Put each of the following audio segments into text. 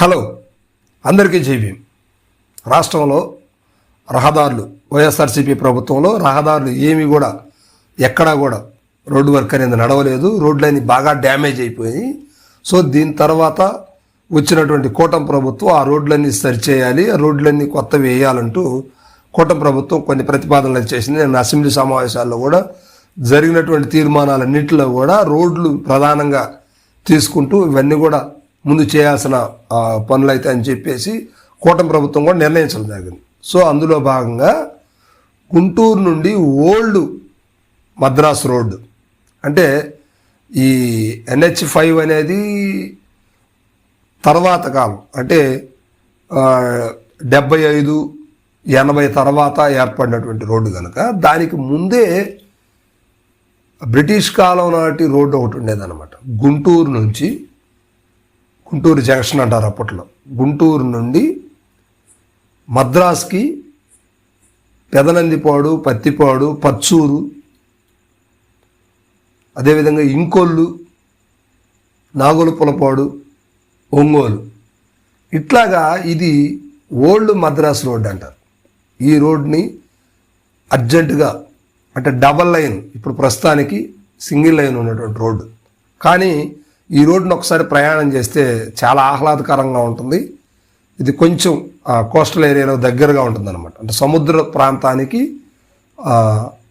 Hello అందరికీ జైభీం రాష్ట్రంలో రహదారులు వైఎస్ఆర్సీపీ ప్రభుత్వంలో రహదారులు ఏమి కూడా ఎక్కడా కూడా రోడ్డు వర్క్ అనేది నడవలేదు. రోడ్లన్నీ బాగా డ్యామేజ్ అయిపోయి సో దీని తర్వాత వచ్చినటువంటి కూటమి ప్రభుత్వం ఆ రోడ్లన్నీ సరిచేయాలి. ఆ రోడ్లన్నీ కొత్తవి వేయాలంటూ కూటమి ప్రభుత్వం కొన్ని ప్రతిపాదనలు చేసింది. నేను అసెంబ్లీ సమావేశాల్లో కూడా జరిగినటువంటి తీర్మానాలన్నింటిలో కూడా రోడ్లు ప్రధానంగా తీసుకుంటూ ఇవన్నీ కూడా ముందు చేయాల్సిన పనులు అయితే అని చెప్పేసి కూటమి ప్రభుత్వం కూడా నిర్ణయించడం జరిగింది. సో అందులో భాగంగా గుంటూరు నుండి ఓల్డ్ మద్రాస్ రోడ్డు. అంటే ఈ ఎన్హెచ్ ఫైవ్ అనేది తర్వాత కాలం. అంటే డెబ్బై ఐదు ఎనభై తర్వాత ఏర్పడినటువంటి రోడ్డు కనుక దానికి ముందే బ్రిటిష్ కాలం నాటి రోడ్డు ఒకటి ఉండేదన్నమాట. గుంటూరు నుంచి గుంటూరు జంక్షన్ అంటారు అప్పట్లో గుంటూరు నుండి మద్రాస్కి పెదనందిపాడు పత్తిపాడు పచ్చూరు అదేవిధంగా ఇంకొల్లు నాగులపులపాడు ఒంగోలు. ఇట్లాగా ఇది ఓల్డ్ మద్రాస్ రోడ్ అంటారు. ఈ రోడ్ని అర్జెంటుగా అంటే డబల్ లైన్ ఇప్పుడు ప్రస్తుతానికి సింగిల్ లైన్ ఉన్నటువంటి రోడ్డు. కానీ ఈ రోడ్డును ఒకసారి ప్రయాణం చేస్తే చాలా ఆహ్లాదకరంగా ఉంటుంది. ఇది కొంచెం కోస్టల్ ఏరియాలో దగ్గరగా ఉంటుందన్నమాట. అంటే సముద్ర ప్రాంతానికి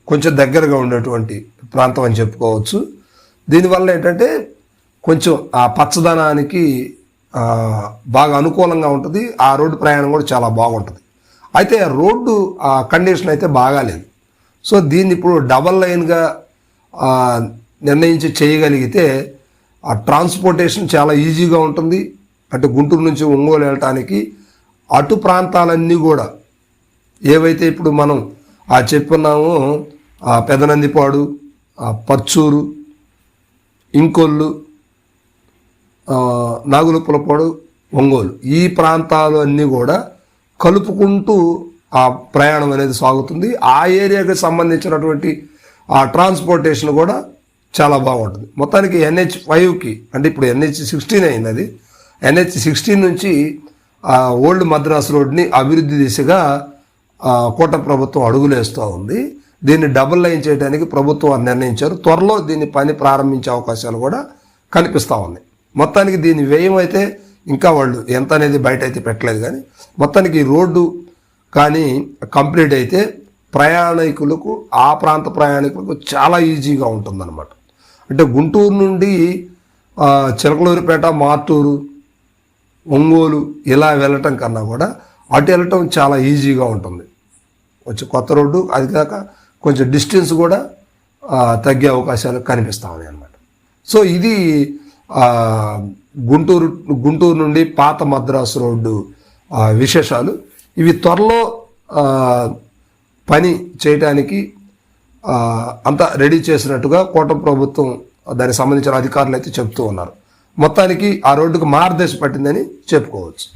కొంచెం దగ్గరగా ఉండేటువంటి ప్రాంతం అని చెప్పుకోవచ్చు. దీనివల్ల ఏంటంటే కొంచెం ఆ పచ్చదనానికి బాగా అనుకూలంగా ఉంటుంది. ఆ రోడ్డు ప్రయాణం కూడా చాలా బాగుంటుంది. అయితే రోడ్డు ఆ కండిషన్ అయితే బాగాలేదు. సో దీన్ని ఇప్పుడు డబల్ లైన్గా నిర్ణయించి చేయగలిగితే ఆ ట్రాన్స్పోర్టేషన్ చాలా ఈజీగా ఉంటుంది. అటు గుంటూరు నుంచి ఒంగోలు వెళ్ళటానికి అటు ప్రాంతాలన్నీ కూడా ఏవైతే ఇప్పుడు మనం ఆ చెప్పున్నామో ఆ పెదనందిపాడు ఆ పచ్చూరు ఇంకొల్లు నాగులు పులపాడు ఒంగోలు ఈ ప్రాంతాలు అన్నీ కూడా కలుపుకుంటూ ఆ ప్రయాణం అనేది సాగుతుంది. ఆ ఏరియాకి సంబంధించినటువంటి ఆ ట్రాన్స్పోర్టేషన్ కూడా చాలా బాగుంటుంది. మొత్తానికి ఎన్హెచ్ ఫైవ్కి అంటే ఇప్పుడు ఎన్హెచ్ సిక్స్టీన్ అయింది అది ఎన్హెచ్ సిక్స్టీన్ నుంచి ఆ ఓల్డ్ మద్రాస్ రోడ్ని అభివృద్ధి దిశగా కోట ప్రభుత్వం అడుగులేస్తూ ఉంది. దీన్ని డబుల్ లైన్ చేయడానికి ప్రభుత్వం నిర్ణయించారు. త్వరలో దీన్ని పని ప్రారంభించే అవకాశాలు కూడా కనిపిస్తూ ఉన్నాయి. మొత్తానికి దీని వ్యయం అయితే ఇంకా వాళ్ళు ఎంత అనేది బయట అయితే పెట్టలేదు కానీ మొత్తానికి రోడ్డు కానీ కంప్లీట్ అయితే ప్రయాణికులకు ఆ ప్రాంత ప్రయాణికులకు చాలా ఈజీగా ఉంటుందన్నమాట. అంటే గుంటూరు నుండి చిలకలూరిపేట మార్టూరు ఒంగోలు ఇలా వెళ్ళటం కన్నా కూడా అటు వెళ్ళటం చాలా ఈజీగా ఉంటుంది. వచ్చి కొత్త రోడ్డు అది కాక కొంచెం డిస్టెన్స్ కూడా తగ్గే అవకాశాలు కనిపిస్తూ ఉన్నాయి అన్నమాట. సో ఇది గుంటూరు గుంటూరు నుండి పాత మద్రాసు రోడ్డు విశేషాలు. ఇవి త్వరలో పని చేయడానికి అంతా రెడీ చేసినట్టుగా కూటమి ప్రభుత్వం దానికి సంబంధించిన అధికారులు అయితే చెప్తూ ఉన్నారు. మొత్తానికి ఆ రోడ్డుకు మార్గదర్శి పట్టిందని చెప్పుకోవచ్చు.